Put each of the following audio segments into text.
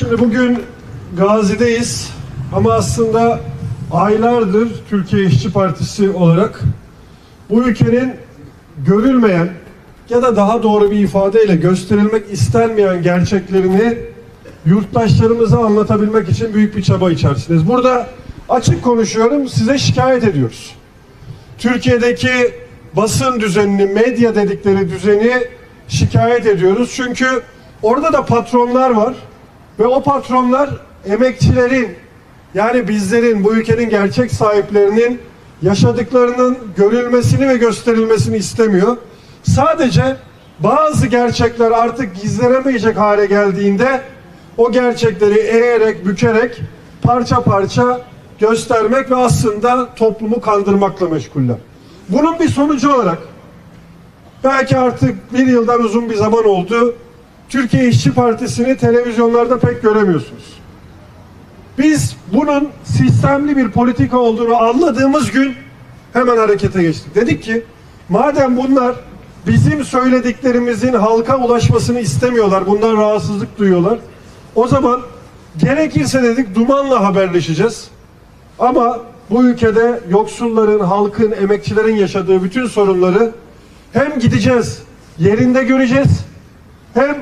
Şimdi bugün Gazi'deyiz ama aslında aylardır Türkiye İşçi Partisi olarak bu ülkenin görülmeyen ya da daha doğru bir ifadeyle gösterilmek istenmeyen gerçeklerini yurttaşlarımıza anlatabilmek için büyük bir çaba içerisindeyiz. Burada açık konuşuyorum, size şikayet ediyoruz. Türkiye'deki basın düzenini, medya dedikleri düzeni şikayet ediyoruz. Çünkü orada da patronlar var ve o patronlar emekçilerin yani bizlerin, bu ülkenin gerçek sahiplerinin yaşadıklarının görülmesini ve gösterilmesini istemiyor. Sadece bazı gerçekler artık gizlenemeyecek hale geldiğinde o gerçekleri eğerek, bükerek parça parça göstermek ve aslında toplumu kandırmakla meşguller. Bunun bir sonucu olarak belki artık bir yıldan uzun bir zaman oldu. Türkiye İşçi Partisi'ni televizyonlarda pek göremiyorsunuz. Biz bunun sistemli bir politika olduğunu anladığımız gün hemen harekete geçtik. Dedik ki madem bunlar bizim söylediklerimizin halka ulaşmasını istemiyorlar, bundan rahatsızlık duyuyorlar. O zaman gerekirse dedik dumanla haberleşeceğiz. Ama bu ülkede yoksulların, halkın, emekçilerin yaşadığı bütün sorunları hem gideceğiz, yerinde göreceğiz, hem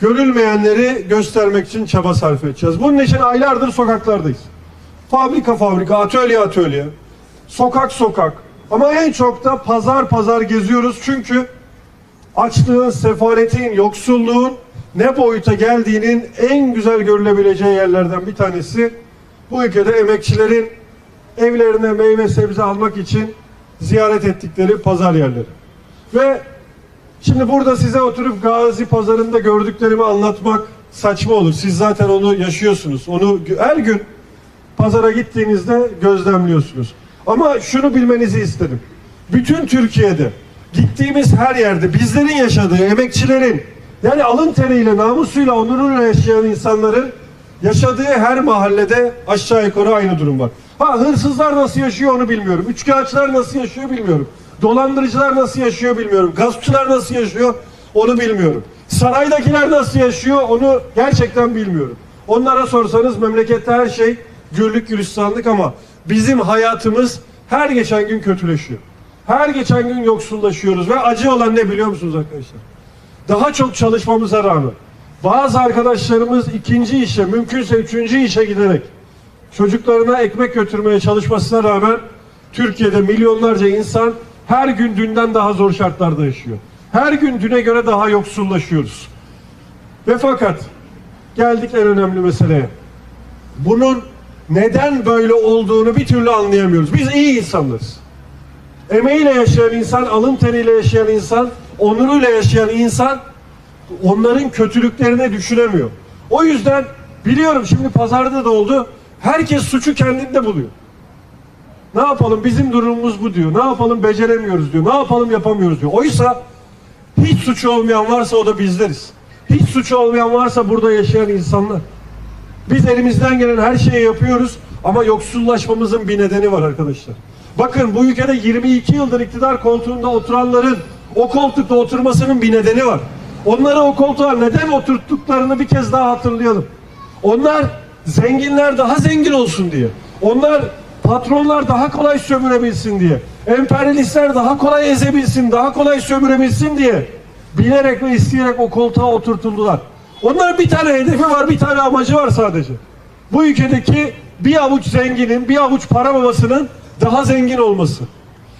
görülmeyenleri göstermek için çaba sarf edeceğiz. Bunun için aylardır sokaklardayız. Fabrika fabrika, atölye atölye, sokak sokak. Ama en çok da pazar pazar geziyoruz çünkü açlığın, sefaletin, yoksulluğun ne boyuta geldiğinin en güzel görülebileceği yerlerden bir tanesi bu ülkede emekçilerin evlerine meyve sebze almak için ziyaret ettikleri pazar yerleri. Ve şimdi burada size oturup Gazi pazarında gördüklerimi anlatmak saçma olur. Siz zaten onu yaşıyorsunuz. Onu her gün pazara gittiğinizde gözlemliyorsunuz. Ama şunu bilmenizi isterim. Bütün Türkiye'de gittiğimiz her yerde bizlerin yaşadığı emekçilerin yani alın teriyle, namusuyla, onuruyla yaşayan insanların yaşadığı her mahallede aşağı yukarı aynı durum var. Ha hırsızlar nasıl yaşıyor onu bilmiyorum. Üçkağıtçılar nasıl yaşıyor bilmiyorum. Dolandırıcılar nasıl yaşıyor bilmiyorum. Gaspçılar nasıl yaşıyor onu bilmiyorum. Saraydakiler nasıl yaşıyor onu gerçekten bilmiyorum. Onlara sorsanız memlekette her şey güllük gülistanlık ama bizim hayatımız her geçen gün kötüleşiyor. Her geçen gün yoksullaşıyoruz ve acı olan ne biliyor musunuz arkadaşlar? Daha çok çalışmamıza rağmen bazı arkadaşlarımız ikinci işe, mümkünse üçüncü işe giderek çocuklarına ekmek götürmeye çalışmasına rağmen Türkiye'de milyonlarca insan her gün dünden daha zor şartlarda yaşıyor. Her gün düne göre daha yoksullaşıyoruz. Ve fakat geldik en önemli meseleye. Bunun neden böyle olduğunu bir türlü anlayamıyoruz. Biz iyi insanlarız. Emeğiyle yaşayan insan, alın teriyle yaşayan insan, onuruyla yaşayan insan onların kötülüklerini düşünemiyor. O yüzden biliyorum şimdi pazarda da oldu. Herkes suçu kendinde buluyor. Ne yapalım bizim durumumuz bu diyor. Ne yapalım beceremiyoruz diyor. Ne yapalım yapamıyoruz diyor. Oysa hiç suçu olmayan varsa o da bizleriz. Hiç suçu olmayan varsa burada yaşayan insanlar. Biz elimizden gelen her şeyi yapıyoruz ama yoksullaşmamızın bir nedeni var arkadaşlar. Bakın bu ülkede 22 yıldır iktidar koltuğunda oturanların o koltukta oturmasının bir nedeni var. Onları o koltuğa neden oturttuklarını bir kez daha hatırlayalım. Onlar zenginler daha zengin olsun diye. Onlar patronlar daha kolay sömürebilsin diye. Emperyalistler daha kolay ezebilsin, daha kolay sömürebilsin diye bilerek ve isteyerek o koltuğa oturtuldular. Onların bir tane hedefi var, bir tane amacı var sadece. Bu ülkedeki bir avuç zenginin, bir avuç para babasının daha zengin olması.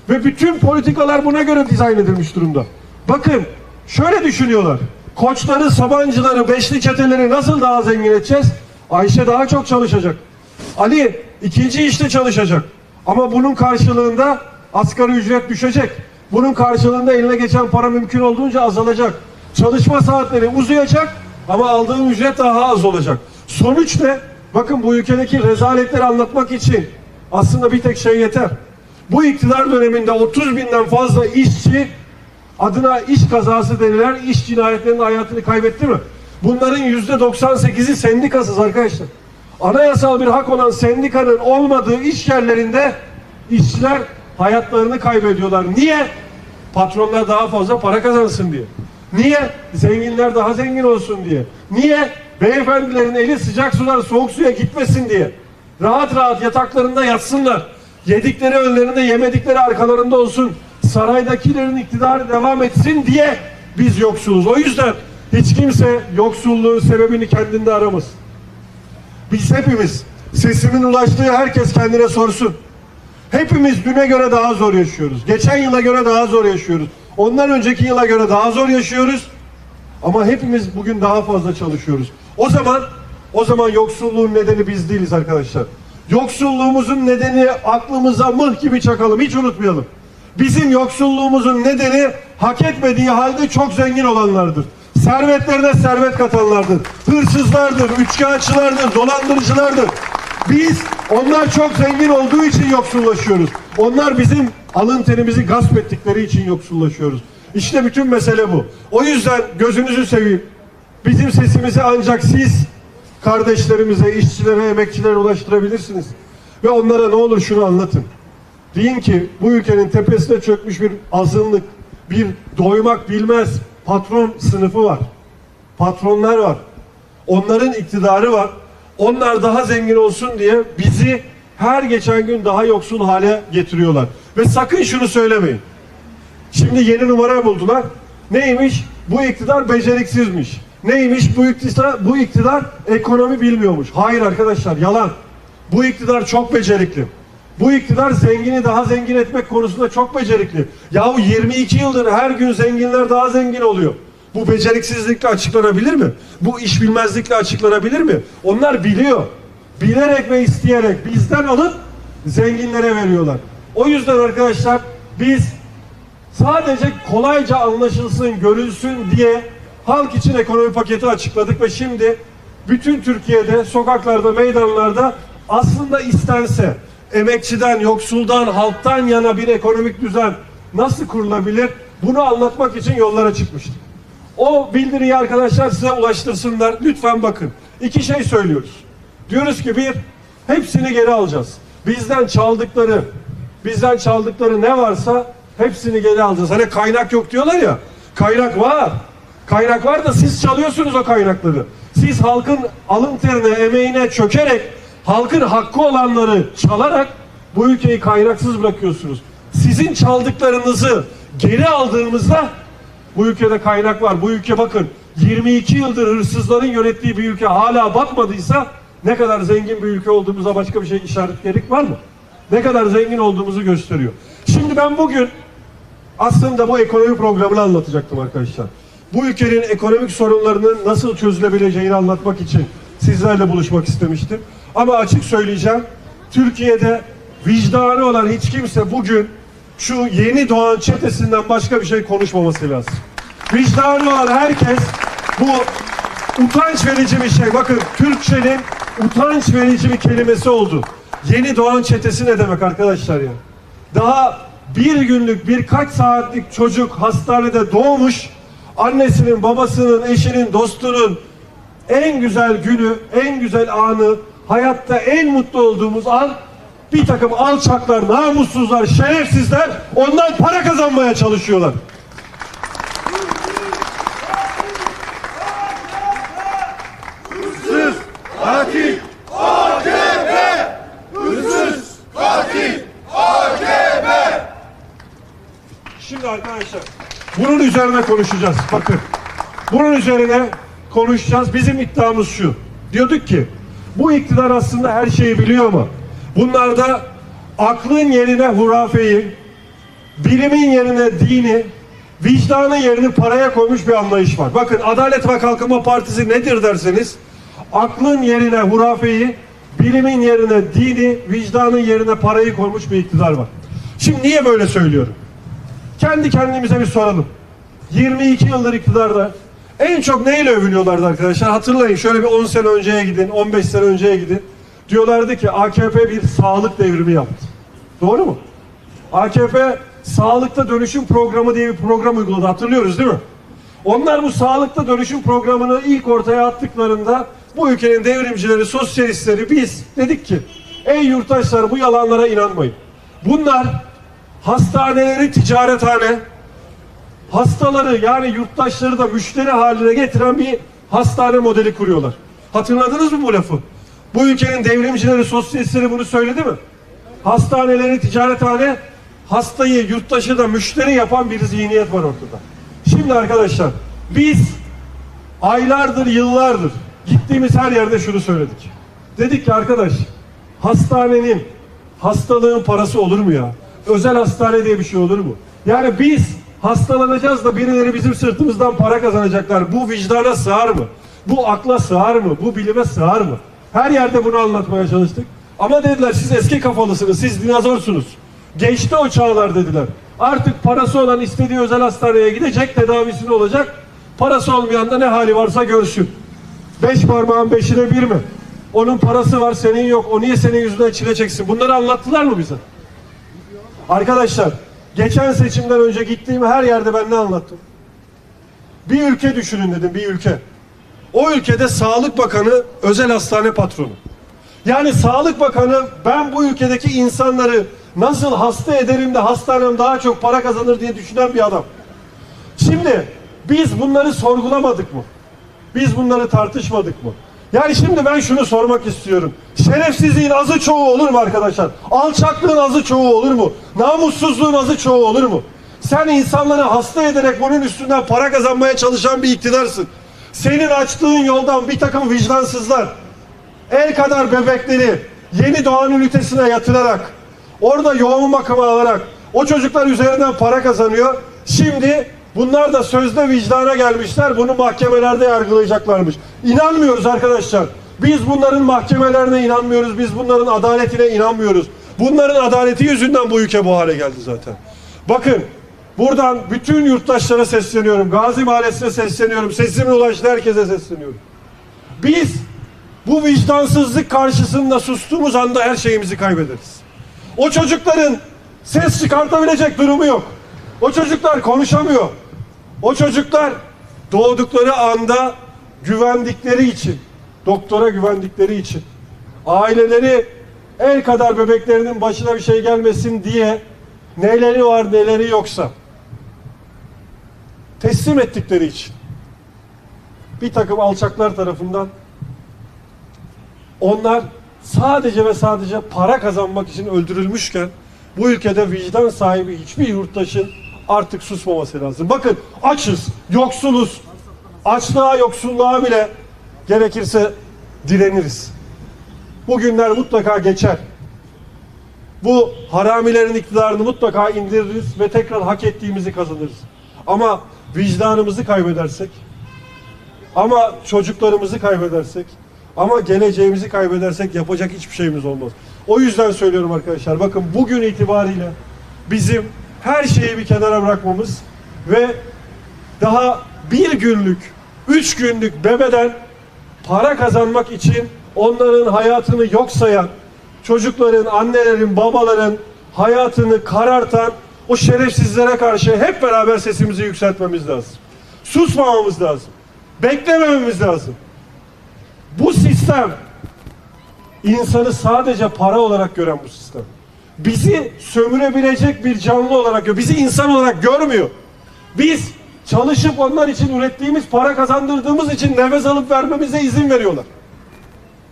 Ve bütün politikalar buna göre dizayn edilmiş durumda. Bakın şöyle düşünüyorlar. Koçları, Sabancıları, Beşli çeteleri nasıl daha zengin edeceğiz? Ayşe daha çok çalışacak. Ali ikinci işte çalışacak. Ama bunun karşılığında asgari ücret düşecek. Bunun karşılığında eline geçen para mümkün olduğunca azalacak. Çalışma saatleri uzayacak ama aldığın ücret daha az olacak. Sonuç ne? Bakın bu ülkedeki rezaletleri anlatmak için aslında bir tek şey yeter. Bu iktidar döneminde 30 binden fazla işçi adına iş kazası denilen iş cinayetlerinin hayatını kaybetti mi? Bunların yüzde 98'i sendikasız arkadaşlar. Anayasal bir hak olan sendikanın olmadığı iş yerlerinde işçiler hayatlarını kaybediyorlar. Niye? Patronlar daha fazla para kazansın diye. Niye? Zenginler daha zengin olsun diye. Niye? beyefendilerin eli sıcak sudan soğuk suya gitmesin diye rahat rahat yataklarında yatsınlar. Yedikleri önlerinde yemedikleri arkalarında olsun. Saraydakilerin iktidarı devam etsin diye biz yoksuluz. O yüzden hiç kimse yoksulluğun sebebini kendinde aramaz. Biz hepimiz sesimin ulaştığı herkes kendine sorsun. Hepimiz düne göre daha zor yaşıyoruz. Geçen yıla göre daha zor yaşıyoruz. Ondan önceki yıla göre daha zor yaşıyoruz. Ama hepimiz bugün daha fazla çalışıyoruz. O zaman o zaman yoksulluğun nedeni biz değiliz arkadaşlar. Yoksulluğumuzun nedeni aklımıza mıh gibi çakalım. Hiç unutmayalım. Bizim yoksulluğumuzun nedeni hak etmediği halde çok zengin olanlardır. Servetlerine servet katanlardır. Hırsızlardır, üçkağıtçılardır, dolandırıcılardır. Biz onlar çok zengin olduğu için yoksullaşıyoruz. Onlar bizim alın terimizi gasp ettikleri için yoksullaşıyoruz. İşte bütün mesele bu. O yüzden gözünüzü seveyim. Bizim sesimizi ancak siz kardeşlerimize, işçilere, emekçilere ulaştırabilirsiniz. Ve onlara ne olur şunu anlatın. Deyin ki bu ülkenin tepesine çökmüş bir azınlık, bir doymak bilmez patron sınıfı var. Patronlar var. Onların iktidarı var. Onlar daha zengin olsun diye bizi her geçen gün daha yoksul hale getiriyorlar. Ve sakın şunu söylemeyin. Şimdi yeni numara buldular. Neymiş? Bu iktidar beceriksizmiş. Neymiş? Bu iktidar, bu iktidar ekonomi bilmiyormuş. Hayır arkadaşlar yalan. Bu iktidar çok becerikli. Bu iktidar zengini daha zengin etmek konusunda çok becerikli. Yahu 22 yıldır her gün zenginler daha zengin oluyor. Bu beceriksizlikle açıklanabilir mi? Bu iş bilmezlikle açıklanabilir mi? Onlar biliyor. Bilerek ve isteyerek bizden alıp zenginlere veriyorlar. O yüzden arkadaşlar biz sadece kolayca anlaşılsın, görülsün diye halk için ekonomi paketi açıkladık ve şimdi bütün Türkiye'de sokaklarda, meydanlarda aslında istense emekçiden, yoksuldan, halktan yana bir ekonomik düzen nasıl kurulabilir? Bunu anlatmak için yollara çıkmıştık. O bildiriyi arkadaşlar size ulaştırsınlar. Lütfen bakın. İki şey söylüyoruz. Diyoruz ki bir, hepsini geri alacağız. Bizden çaldıkları, bizden çaldıkları ne varsa hepsini geri alacağız. Hani kaynak yok diyorlar ya. Kaynak var. Kaynak var da siz çalıyorsunuz o kaynakları. Siz halkın alın terine, emeğine çökerek, halkın hakkı olanları çalarak bu ülkeyi kaynaksız bırakıyorsunuz. Sizin çaldıklarınızı geri aldığımızda bu ülkede kaynak var. Bu ülke bakın 22 yıldır hırsızların yönettiği bir ülke hala batmadıysa ne kadar zengin bir ülke olduğumuza başka bir şey işaret gerek var mı? Ne kadar zengin olduğumuzu gösteriyor. Şimdi ben bugün aslında bu ekonomi programını anlatacaktım arkadaşlar. Bu ülkenin ekonomik sorunlarının nasıl çözülebileceğini anlatmak için sizlerle buluşmak istemiştim. Ama açık söyleyeceğim, Türkiye'de vicdanı olan hiç kimse bugün şu yeni doğan çetesinden başka bir şey konuşmaması lazım. Vicdanı olan herkes bu utanç verici bir şey. Bakın Türkçenin utanç verici bir kelimesi oldu. Yeni doğan çetesi ne demek arkadaşlar ya? Daha bir günlük birkaç saatlik çocuk hastanede doğmuş. Annesinin, babasının, eşinin, dostunun en güzel günü, en güzel anı, hayatta en mutlu olduğumuz an bir takım alçaklar, namussuzlar, şerefsizler ondan para kazanmaya çalışıyorlar. Hırsız, katil, Şimdi arkadaşlar bunun üzerine konuşacağız. Bakın. Bunun üzerine konuşacağız. Bizim iddiamız şu. Diyorduk ki bu iktidar aslında her şeyi biliyor ama bunlarda aklın yerine hurafeyi, bilimin yerine dini, vicdanın yerini paraya koymuş bir anlayış var. Bakın Adalet ve Kalkınma Partisi nedir derseniz aklın yerine hurafeyi, bilimin yerine dini, vicdanın yerine parayı koymuş bir iktidar var. Şimdi niye böyle söylüyorum? Kendi kendimize bir soralım. 22 yıldır iktidarda en çok neyle övünüyorlardı arkadaşlar? Hatırlayın şöyle bir 10 sene önceye gidin, 15 sene önceye gidin. Diyorlardı ki AKP bir sağlık devrimi yaptı. Doğru mu? AKP sağlıkta dönüşüm programı diye bir program uyguladı. Hatırlıyoruz değil mi? Onlar bu sağlıkta dönüşüm programını ilk ortaya attıklarında bu ülkenin devrimcileri, sosyalistleri biz dedik ki ey yurttaşlar bu yalanlara inanmayın. Bunlar hastaneleri ticarethane, hastaları yani yurttaşları da müşteri haline getiren bir hastane modeli kuruyorlar. Hatırladınız mı bu lafı? Bu ülkenin devrimcileri, sosyalistleri bunu söyledi mi? Hastaneleri, ticarethane, hastayı, yurttaşı da müşteri yapan bir zihniyet var ortada. Şimdi arkadaşlar, biz aylardır, yıllardır gittiğimiz her yerde şunu söyledik. Dedik ki arkadaş, hastanenin, hastalığın parası olur mu ya? Özel hastane diye bir şey olur mu? Yani biz hastalanacağız da birileri bizim sırtımızdan para kazanacaklar. Bu vicdana sığar mı? Bu akla sığar mı? Bu bilime sığar mı? Her yerde bunu anlatmaya çalıştık. Ama dediler siz eski kafalısınız, siz dinozorsunuz. Geçti o çağlar dediler. Artık parası olan istediği özel hastaneye gidecek, tedavisini olacak. Parası olmayan da ne hali varsa görsün. Beş parmağın beşine bir mi? Onun parası var, senin yok. O niye senin yüzünden çile çeksin? Bunları anlattılar mı bize? Arkadaşlar, geçen seçimden önce gittiğim her yerde ben ne anlattım? Bir ülke düşünün dedim, bir ülke. O ülkede Sağlık Bakanı özel hastane patronu. Yani Sağlık Bakanı ben bu ülkedeki insanları nasıl hasta ederim de hastanem daha çok para kazanır diye düşünen bir adam. Şimdi biz bunları sorgulamadık mı? Biz bunları tartışmadık mı? Yani şimdi ben şunu sormak istiyorum. Şerefsizliğin azı çoğu olur mu arkadaşlar? Alçaklığın azı çoğu olur mu? Namussuzluğun azı çoğu olur mu? Sen insanları hasta ederek bunun üstünden para kazanmaya çalışan bir iktidarsın. Senin açtığın yoldan bir takım vicdansızlar, el kadar bebekleri yeni doğan ünitesine yatırarak, orada yoğun bakıma alarak o çocuklar üzerinden para kazanıyor. Şimdi bunlar da sözde vicdana gelmişler. Bunu mahkemelerde yargılayacaklarmış. İnanmıyoruz arkadaşlar. Biz bunların mahkemelerine inanmıyoruz. Biz bunların adaletine inanmıyoruz. Bunların adaleti yüzünden bu ülke bu hale geldi zaten. Bakın buradan bütün yurttaşlara sesleniyorum. Gazi Mahallesi'ne sesleniyorum. Sesimin ulaştığı herkese sesleniyorum. Biz bu vicdansızlık karşısında sustuğumuz anda her şeyimizi kaybederiz. O çocukların ses çıkartabilecek durumu yok. O çocuklar konuşamıyor. O çocuklar doğdukları anda güvendikleri için, doktora güvendikleri için, aileleri el kadar bebeklerinin başına bir şey gelmesin diye neleri var neleri yoksa teslim ettikleri için bir takım alçaklar tarafından onlar sadece ve sadece para kazanmak için öldürülmüşken bu ülkede vicdan sahibi hiçbir yurttaşın artık susmaması lazım. Bakın açız, yoksuluz. Açlığa, yoksulluğa bile gerekirse direniriz. Bu günler mutlaka geçer. Bu haramilerin iktidarını mutlaka indiririz ve tekrar hak ettiğimizi kazanırız. Ama vicdanımızı kaybedersek, ama çocuklarımızı kaybedersek, ama geleceğimizi kaybedersek yapacak hiçbir şeyimiz olmaz. O yüzden söylüyorum arkadaşlar, bakın bugün itibariyle bizim her şeyi bir kenara bırakmamız ve daha bir günlük, üç günlük bebeden para kazanmak için onların hayatını yok sayan, çocukların, annelerin, babaların hayatını karartan o şerefsizlere karşı hep beraber sesimizi yükseltmemiz lazım. Susmamamız lazım. Beklemememiz lazım. Bu sistem insanı sadece para olarak gören bu sistem. Bizi sömürebilecek bir canlı olarak görüyor. Bizi insan olarak görmüyor. Biz çalışıp onlar için ürettiğimiz para kazandırdığımız için nefes alıp vermemize izin veriyorlar.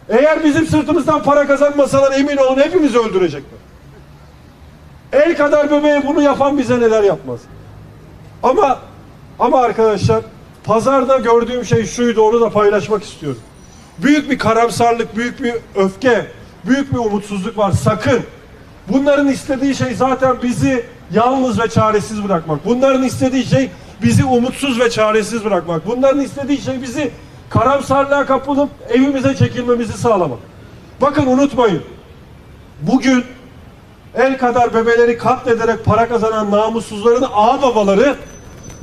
Eğer bizim sırtımızdan para kazanmasalar emin olun hepimizi öldürecekler. El kadar bebeğe bunu yapan bize neler yapmaz. Ama ama arkadaşlar pazarda gördüğüm şey şuydu onu da paylaşmak istiyorum. Büyük bir karamsarlık, büyük bir öfke, büyük bir umutsuzluk var. Sakın. Bunların istediği şey zaten bizi yalnız ve çaresiz bırakmak. Bunların istediği şey bizi umutsuz ve çaresiz bırakmak. Bunların istediği şey bizi karamsarlığa kapılıp evimize çekilmemizi sağlamak. Bakın unutmayın. Bugün el kadar bebeleri katlederek para kazanan namussuzların ağ babaları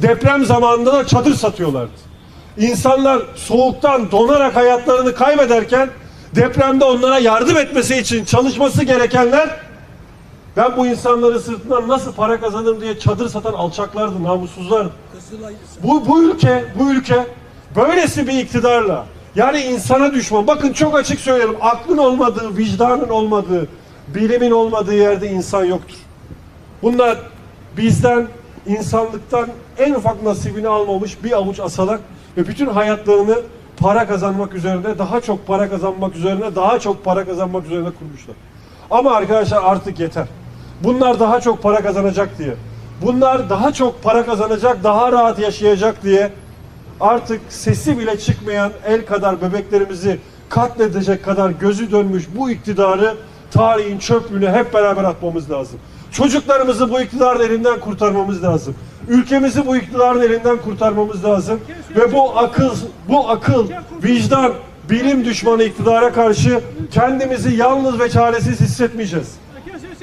deprem zamanında da çadır satıyorlardı. İnsanlar soğuktan donarak hayatlarını kaybederken depremde onlara yardım etmesi için çalışması gerekenler ben bu insanların sırtından nasıl para kazanırım diye çadır satan alçaklardı, namussuzlardı. Bu, bu ülke, bu ülke böylesi bir iktidarla yani insana düşman. Bakın çok açık söylerim. Aklın olmadığı, vicdanın olmadığı, bilimin olmadığı yerde insan yoktur. Bunlar bizden, insanlıktan en ufak nasibini almamış bir avuç asalak ve bütün hayatlarını para kazanmak üzerine, daha çok para kazanmak üzerine, daha çok para kazanmak üzerine kurmuşlar. Ama arkadaşlar artık yeter. Bunlar daha çok para kazanacak diye. Bunlar daha çok para kazanacak, daha rahat yaşayacak diye artık sesi bile çıkmayan el kadar bebeklerimizi katledecek kadar gözü dönmüş bu iktidarı tarihin çöplüğüne hep beraber atmamız lazım. Çocuklarımızı bu iktidarın elinden kurtarmamız lazım. Ülkemizi bu iktidarın elinden kurtarmamız lazım. Ve bu akıl, bu akıl, vicdan, bilim düşmanı iktidara karşı kendimizi yalnız ve çaresiz hissetmeyeceğiz.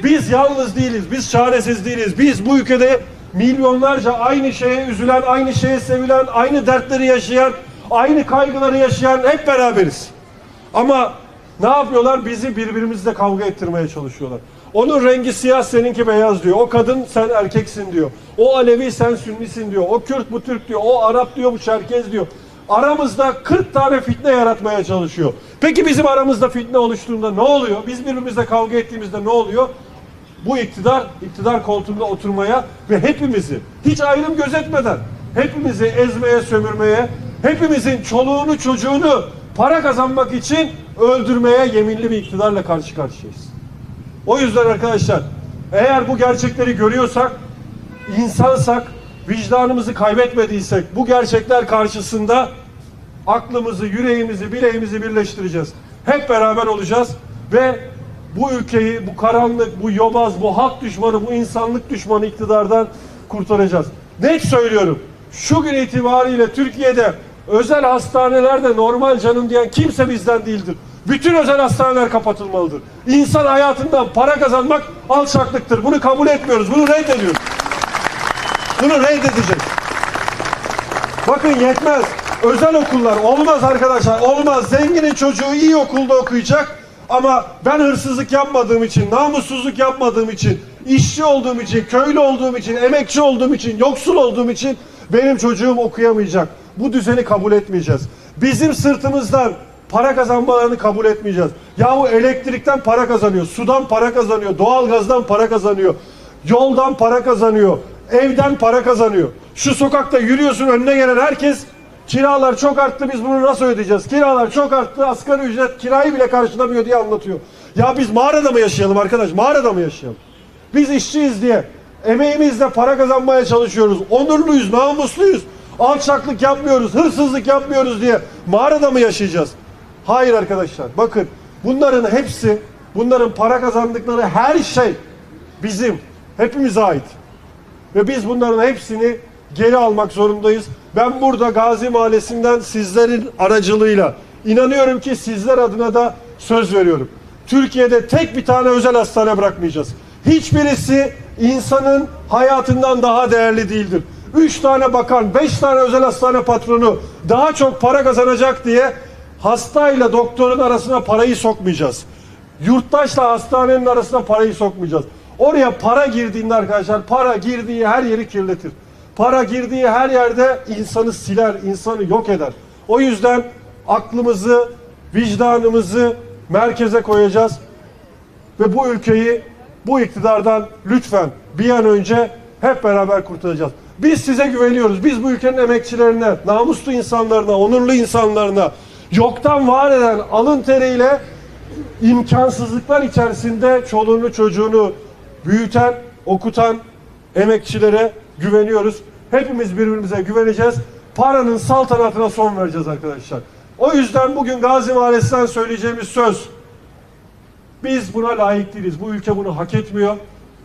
Biz yalnız değiliz, biz çaresiz değiliz. Biz bu ülkede milyonlarca aynı şeye üzülen, aynı şeye sevilen, aynı dertleri yaşayan, aynı kaygıları yaşayan hep beraberiz. Ama ne yapıyorlar? Bizi birbirimizle kavga ettirmeye çalışıyorlar. Onun rengi siyah, seninki beyaz diyor. O kadın sen erkeksin diyor. O Alevi sen Sünnisin diyor. O Kürt bu Türk diyor. O Arap diyor bu Çerkez diyor. Aramızda 40 tane fitne yaratmaya çalışıyor. Peki bizim aramızda fitne oluştuğunda ne oluyor? Biz birbirimizle kavga ettiğimizde ne oluyor? bu iktidar, iktidar koltuğunda oturmaya ve hepimizi hiç ayrım gözetmeden hepimizi ezmeye, sömürmeye, hepimizin çoluğunu, çocuğunu para kazanmak için öldürmeye yeminli bir iktidarla karşı karşıyayız. O yüzden arkadaşlar eğer bu gerçekleri görüyorsak, insansak, vicdanımızı kaybetmediysek bu gerçekler karşısında aklımızı, yüreğimizi, bileğimizi birleştireceğiz. Hep beraber olacağız ve bu ülkeyi, bu karanlık, bu yobaz, bu halk düşmanı, bu insanlık düşmanı iktidardan kurtaracağız. Net söylüyorum. Şu gün itibariyle Türkiye'de özel hastanelerde normal canım diyen kimse bizden değildir. Bütün özel hastaneler kapatılmalıdır. İnsan hayatından para kazanmak alçaklıktır. Bunu kabul etmiyoruz. Bunu reddediyoruz. Bunu reddedeceğiz. Bakın yetmez. Özel okullar olmaz arkadaşlar. Olmaz. Zenginin çocuğu iyi okulda okuyacak. Ama ben hırsızlık yapmadığım için, namussuzluk yapmadığım için, işçi olduğum için, köylü olduğum için, emekçi olduğum için, yoksul olduğum için benim çocuğum okuyamayacak. Bu düzeni kabul etmeyeceğiz. Bizim sırtımızdan para kazanmalarını kabul etmeyeceğiz. Yahu elektrikten para kazanıyor, sudan para kazanıyor, doğalgazdan para kazanıyor, yoldan para kazanıyor, evden para kazanıyor. Şu sokakta yürüyorsun önüne gelen herkes Kiralar çok arttı biz bunu nasıl ödeyeceğiz? Kiralar çok arttı asgari ücret kirayı bile karşılamıyor diye anlatıyor. Ya biz mağarada mı yaşayalım arkadaş? Mağarada mı yaşayalım? Biz işçiyiz diye emeğimizle para kazanmaya çalışıyoruz. Onurluyuz, namusluyuz. Alçaklık yapmıyoruz, hırsızlık yapmıyoruz diye mağarada mı yaşayacağız? Hayır arkadaşlar. Bakın bunların hepsi, bunların para kazandıkları her şey bizim, hepimize ait. Ve biz bunların hepsini geri almak zorundayız. Ben burada Gazi Mahallesi'nden sizlerin aracılığıyla inanıyorum ki sizler adına da söz veriyorum. Türkiye'de tek bir tane özel hastane bırakmayacağız. Hiçbirisi insanın hayatından daha değerli değildir. Üç tane bakan, beş tane özel hastane patronu daha çok para kazanacak diye hastayla doktorun arasına parayı sokmayacağız. Yurttaşla hastanenin arasına parayı sokmayacağız. Oraya para girdiğinde arkadaşlar para girdiği her yeri kirletir. Para girdiği her yerde insanı siler, insanı yok eder. O yüzden aklımızı, vicdanımızı merkeze koyacağız ve bu ülkeyi bu iktidardan lütfen bir an önce hep beraber kurtaracağız. Biz size güveniyoruz. Biz bu ülkenin emekçilerine, namuslu insanlarına, onurlu insanlarına, yoktan var eden alın teriyle imkansızlıklar içerisinde çoluğunu çocuğunu büyüten, okutan emekçilere güveniyoruz. Hepimiz birbirimize güveneceğiz. Paranın saltanatına son vereceğiz arkadaşlar. O yüzden bugün Gazi Mahallesi'nden söyleyeceğimiz söz biz buna layık değiliz. Bu ülke bunu hak etmiyor.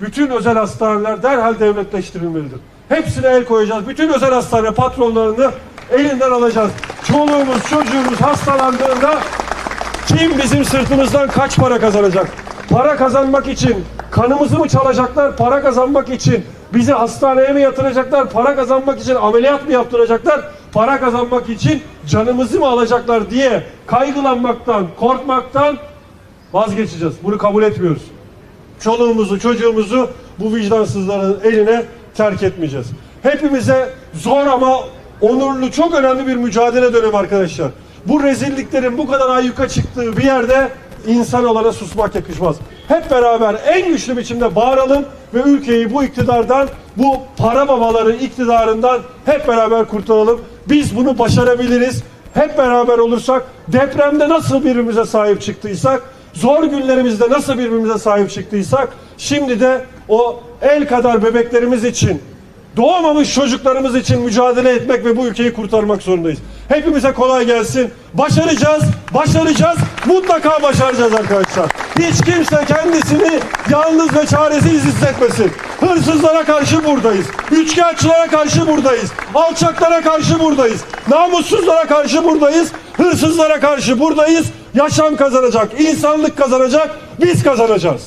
Bütün özel hastaneler derhal devletleştirilmelidir. Hepsine el koyacağız. Bütün özel hastane patronlarını elinden alacağız. Çoluğumuz, çocuğumuz hastalandığında kim bizim sırtımızdan kaç para kazanacak? Para kazanmak için kanımızı mı çalacaklar? Para kazanmak için bizi hastaneye mi yatıracaklar? Para kazanmak için ameliyat mı yaptıracaklar? Para kazanmak için canımızı mı alacaklar diye kaygılanmaktan, korkmaktan vazgeçeceğiz. Bunu kabul etmiyoruz. Çoluğumuzu, çocuğumuzu bu vicdansızların eline terk etmeyeceğiz. Hepimize zor ama onurlu, çok önemli bir mücadele dönemi arkadaşlar. Bu rezilliklerin bu kadar ayyuka çıktığı bir yerde insan olana susmak yakışmaz. Hep beraber en güçlü biçimde bağıralım ve ülkeyi bu iktidardan, bu para babaları iktidarından hep beraber kurtaralım. Biz bunu başarabiliriz. hep beraber olursak, depremde nasıl birbirimize sahip çıktıysak, zor günlerimizde nasıl birbirimize sahip çıktıysak, şimdi de o el kadar bebeklerimiz için, doğmamış çocuklarımız için mücadele etmek ve bu ülkeyi kurtarmak zorundayız. Hepimize kolay gelsin. Başaracağız, başaracağız, mutlaka başaracağız arkadaşlar. Hiç kimse kendisini yalnız ve çaresiz hissetmesin. Hırsızlara karşı buradayız. Üçkağıtçılara karşı buradayız. Alçaklara karşı buradayız. Namussuzlara karşı buradayız. Hırsızlara karşı buradayız. Yaşam kazanacak, insanlık kazanacak, biz kazanacağız.